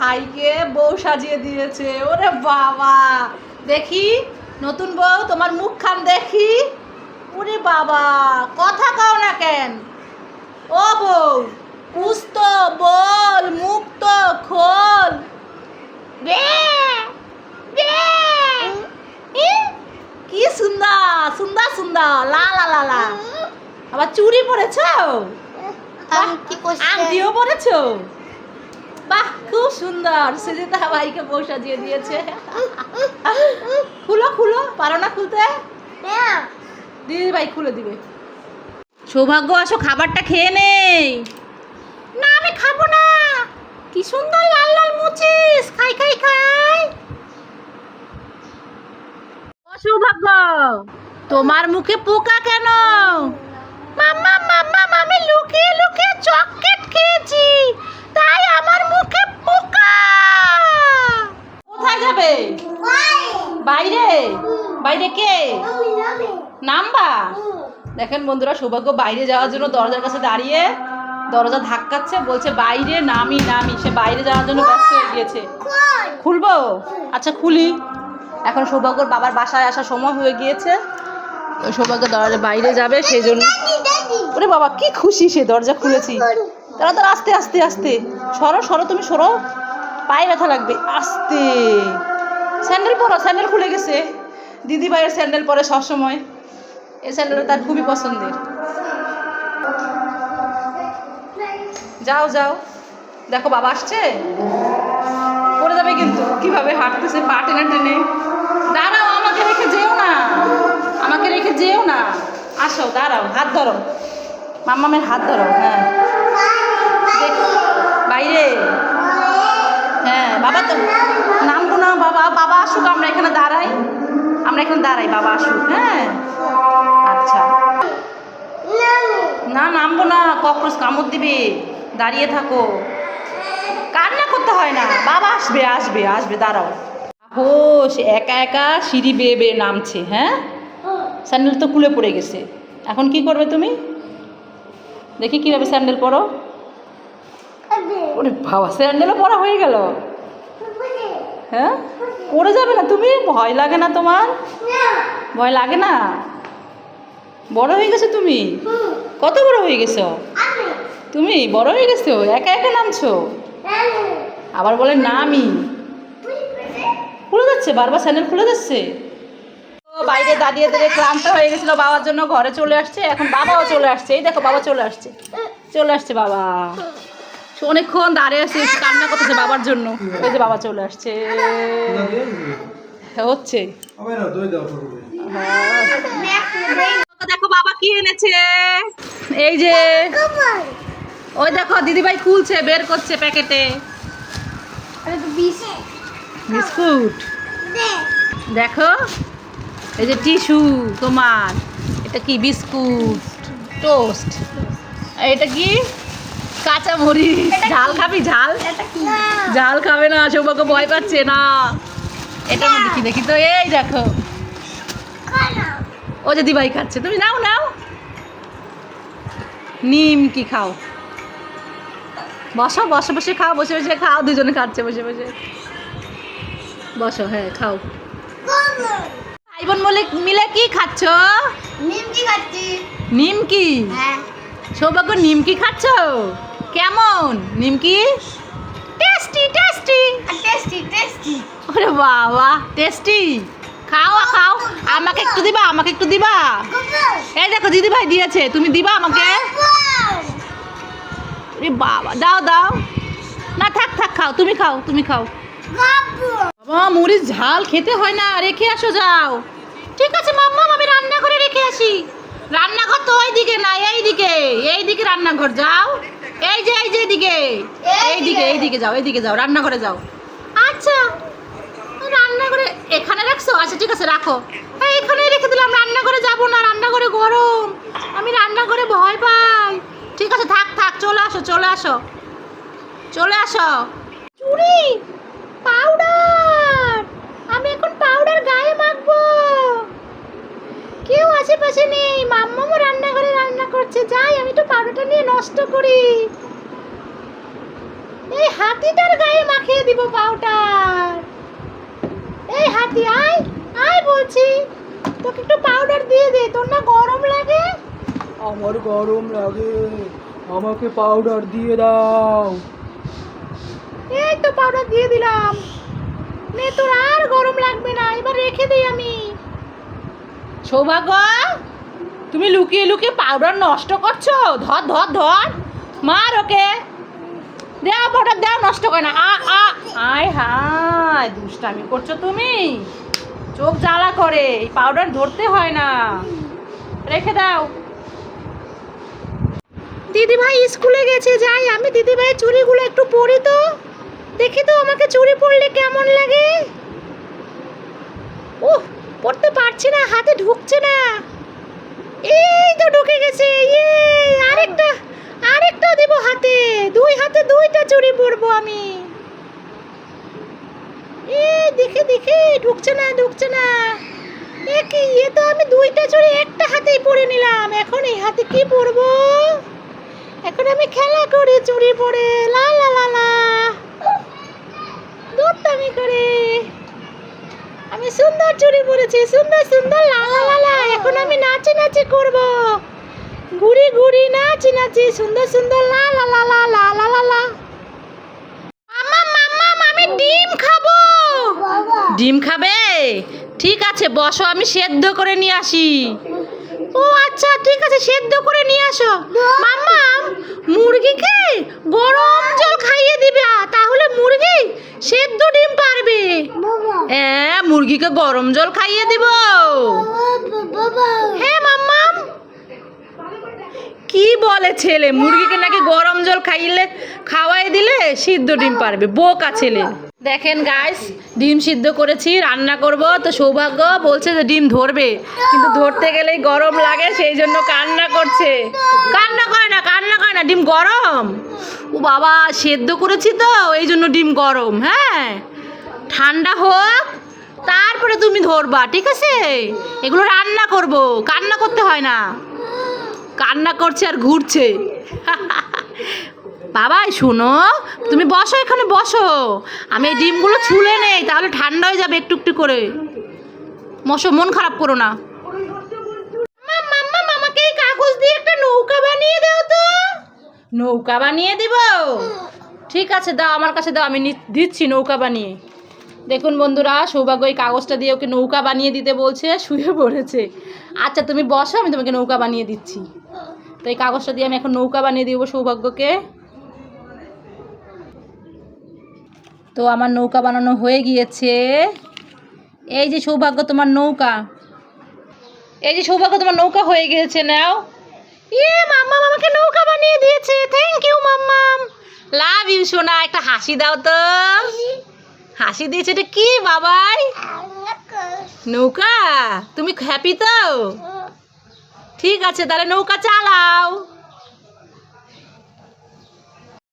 ভাইকে বউ সাজিয়ে দিয়েছে। ওরে বাবা! দেখি নতুন বউ তোমার মুখখান দেখি। ওরে বাবা কথা কাও না কেন? ও বউ পুস্ত বল মুক্ত খোল। কি সুন্দর সুন্দর সুন্দর লা লা লা লা। আবার চুড়ি পরেছো? আংটি পরছে। আংটিও পরেছো? বাহ খুব সুন্দর। সুজিতা ভাইকে বউ সাজিয়ে দিয়েছে। খুলো খুলো পারো না খুলতে? হ্যাঁ। দিদি ভাই খুলে দিবে। সৌভাগ্য আসো খাবারটা খেয়ে নেই। না আমি খাব না। কি সুন্দর লাল লাল মুচিস। খাই খাই খাই। সৌভাগ্য তোমার মুখে পোকা কেন? মাম্মা মাম্মা আমি লুকিয়ে লুকিয়ে চকলেট খেয়েছি। তাই আমার মুখে পোকা। কোথায় যাবে? বাইরে? বাইরে কে? নামবা? দেখেন বন্ধুরা সৌভাগ্য বাইরে যাওয়ার জন্য দরজার কাছে দাঁড়িয়ে দরজা ধাক্কাচ্ছে বলছে বাইরে নামি নামি। সে বাইরে যাওয়ার জন্য ব্যস্ত হয়ে গিয়েছে। খুলবো? আচ্ছা খুলি। এখন সৌভাগ্যর বাবার বাসায় আসার সময় হয়ে গিয়েছে। সৌভাগ্য দরজা বাইরে যাবে সেই জন্য ওরে বাবা কি খুশি সে দরজা খুলেছি। তারা আস্তে আস্তে আস্তে। সরো সরো, তুমি সরো। পায়ে ব্যথা লাগবে। আস্তে। স্যান্ডেল পরো, স্যান্ডেল খুলে গেছে। দিদি ভাইয়ের স্যান্ডেল পরে সবসময়। এই স্যান্ডেলটা তার খুবই পছন্দের। যাও যাও। দেখো, বাবা আসছে। পড়ে যাবে কিন্তু। কীভাবে হাঁটতেছে পা টেনে টেনে। দাঁড়াও, আমাকে রেখে যেও না। আমাকে রেখে যেও না। আসো, দাঁড়াও, হাত ধরো। মাম্মামের হাত ধরো হ্যাঁ। বাইরে। হ্যাঁ বাবা তো নামবো না, বাবা বাবা আসুক, আমরা এখানে দাঁড়াই। আমরা এখানে দাঁড়াই, বাবা আসুক হ্যাঁ। আচ্ছা। না, নামবো না ককরোচ কামড় দিবে। দাঁড়িয়ে থাকো। কান্না করতে হয় না। বাবা আসবে আসবে আসবে, দাঁড়াও। ও সে একা একা সিঁড়ি বেয়ে বেয়ে নামছে হ্যাঁ? স্যান্ডেল তো খুলে পড়ে গেছে। এখন কি করবে তুমি? দেখি কীভাবে স্যান্ডেল পরো। ওরে বাবা, স্যান্ডেলও পরা হয়ে গেল? হ্যাঁ? পড়ে যাবে না তুমি? ভয় লাগে না তোমার? ভয় লাগে না? বড় হয়ে গেছো তুমি? কত বড় হয়ে গেছো? তুমি বড় হয়ে গেছো? একা একা নামছো? আবার বলে নামি খুলে যাচ্ছে? বারবার স্যান্ডেল খুলে যাচ্ছে? বাইরে দাঁড়িয়ে দাঁড়িয়ে ক্লান্ত হয়ে গেছিল বাবার জন্য, ঘরে চলে আসছে। এখন বাবাও চলে আসছে। এই দেখো, বাবা চলে আসছে। চলে আসছে বাবা। অনেকক্ষণ দাঁড়িয়ে আছে কান্না করতেছে বাবার জন্য। ওই যে বাবা চলে আসছে। হ্যাঁ, হচ্ছে। করবে দেখো বাবা কি এনেছে। এই যে ওই দেখো দিদিভাই খুলছে বের করছে প্যাকেটে। বিস্কুট। দেখো এই যে টিস্যু তোমার। এটা কি? বিস্কুট। টোস্ট। এটা কি? কাঁচা মরিচ ঝাল খাবি ঝাল? ঝাল খাবে না সৌভাগ্য ভয় পাচ্ছে না। এটা দেখি দেখি তো এই দেখো। ও যে দিবাই খাচ্ছে তুমি নাও নাও। নিম কি খাও? বসো বসে বসে খাও বসে বসে খাও দুজনে খাচ্ছে বসে বসে। বসো হ্যাঁ খাও। ভাই বোন মিলে মিলে কি খাচ্ছ? নিমকি খাচ্ছি? নিমকি হ্যাঁ। সৌভাগ্য নিমকি খাচ্ছ? কেমন? নিমকি? টেস্টি টেস্টি টেস্টি টেস্টি ওরে বাবা টেস্টি খাও খাও আমাকে একটু দিবা আমাকে একটু দিবা? এই দেখো দিদি ভাই দিয়েছে। তুমি দিবা আমাকে? এ বাবা দাও দাও। না থাক থাক খাও। তুমি খাও তুমি খাও। বাবা। মরিচ ঝাল খেতে হয় না। রেখে আসো যাও। ঠিক আছে মাম্মা আমি রান্না করে রেখে আসি। রান্নাঘর তো ওই দিকে না এই দিকে এই দিকে রান্নাঘর যাও। এই যে এই যে এইদিকে এইদিকে। দিকে এই দিকে যাও এই দিকে যাও রান্নাঘরে যাও। আচ্ছা। রান্নাঘরে এখানে রাখছো? আচ্ছা ঠিক আছে রাখো। হ্যাঁ এখানেই রেখে দিলাম। রান্না রান্নাঘরে যাব না রান্না করে গরম। আমি রান্না করে ভয় পাই। ঠিক আছে থাক থাক চলে আসো চলে আসো। চলে আসো। চুড়ি কষ্ট করি। এই হাতিটার গায়ে মাখিয়ে দিব পাউডার। এই হাতি আয় আয় বলছি তোকে একটু পাউডার দিয়ে দে তোর না গরম লাগে? আমার গরম লাগে আমাকে পাউডার দিয়ে দাও। এই তো পাউডার দিয়ে দিলাম। নে তোর আর গরম লাগবে না এবার রেখে দিই আমি। সৌভাগ্য! তুমি লুকিয়ে লুকিয়ে পাউডার নষ্ট করছ? ধর ধর ধর। মার ওকে। দেও পাউডার দেও নষ্ট করে না। আ আ, আয় হায়, দুষ্টামি করছ তুমি। চোখ জ্বালা করে, এই পাউডার ধরতে হয় না। রেখে দাও। দিদি ভাই স্কুলে গেছে, যাই। আমি দিদি ভাই চুড়িগুলো একটু পরি তো। দেখি তো আমাকে চুড়ি পরলে কেমন লাগে। উহ পড়তে পারছি না, হাতে ঢুকছে না। এই তো ঢুকে গেছে ইয়ে আরেকটা আরেকটা দেবো হাতে, দুই হাতে দুইটা চুড়ি পরবো আমি। এই দেখে দেখে, ঢুকছে না ঢুকছে না। এ কি, এ তো আমি দুইটা চুড়ি একটা হাতেই পরে নিলাম, এখন এই হাতে কি পরবো? এখন আমি খেলা করি চুরি পরে, লা লা লা লা। দৌড়তামি করে। আমি সুন্দর চুরি পরেছি, সুন্দর সুন্দর, লা লা লা লা এখন আমি নাচি নাচি করব ঘুরি ঘুরি নাচি নাচি সুন্দর সুন্দর লা লা লা লা লা লা লা লা। মাম্মা মাম্মা আমি ডিম খাব। ডিম খাবে? ঠিক আছে বসো আমি সেদ্ধ করে নিয়ে আসি। ও আচ্ছা ঠিক আছে সেদ্ধ করে নিয়ে আসো। মাম্মা মুরগিকে গরম জল খাইয়ে দিবে তাহলে মুরগি সেদ্ধ ডিম পারবে। হ্যাঁ মুরগিকে গরম জল খাইয়ে দিব। হ্যাঁ মাম্মাম কি বলে ছেলে, মুরগিকে নাকি গরম জল খাইলে খাওয়াই দিলে সিদ্ধ ডিম পারবে, বোকা ছেলে। দেখেন গাইস ডিম সিদ্ধ করেছি, রান্না করব, তো সৌভাগ্য বলছে যে ডিম ধরবে, কিন্তু ধরতে গেলেই গরম লাগে, সেই জন্য কান্না করছে। কান্না করে না, কান্না করে না, ডিম গরম। ও বাবা, সেদ্ধ করেছি তো, এই জন্য ডিম গরম হ্যাঁ? ঠান্ডা হোক, তারপরে তুমি ধরবা, ঠিক আছে? এগুলো রান্না করব, কান্না করতে হয় না। কান্না করছে আর ঘুরছে। বাবাই, শোনো, তুমি বসো, এখানে বসো। আমি এই ডিমগুলো ছুলে নেই, তাহলে ঠান্ডা হয়ে যাবে একটু একটু করে। মশো, মন খারাপ করো না। আমাকে এই কাগজ দিয়ে একটা নৌকা বানিয়ে দাও তো। নৌকা বানিয়ে দিব? ঠিক আছে, দাও, আমার কাছে দাও, আমি দিচ্ছি নৌকা বানিয়ে। দেখুন বন্ধুরা, সৌভাগ্য এই কাগজটা দিয়ে ওকে নৌকা বানিয়ে দিতে বলছে, শুয়ে পড়েছে। আচ্ছা তুমি বসো, আমি তোমাকে নৌকা বানিয়ে দিচ্ছি। তো এই কাগজটা দিয়ে আমি এখন নৌকা বানিয়ে দিব সৌভাগ্যকে। তো আমার নৌকা বানানো হয়ে গিয়েছে। এই যে সৌভাগ্য, তোমার নৌকা। এই যে সৌভাগ্য, তোমার নৌকা হয়ে গিয়েছে, নাও। ইয়ে মাম্মাম আমাকে নৌকা বানিয়ে দিয়েছে। থ্যাংক ইউ মাম্মাম। লাভ ইউ সোনা। একটা হাসি দাও তো। হাসি দিয়েছে এটা কি বাবাই? নৌকা? তুমি হ্যাপি তো? ঠিক আছে তাহলে নৌকা চালাও।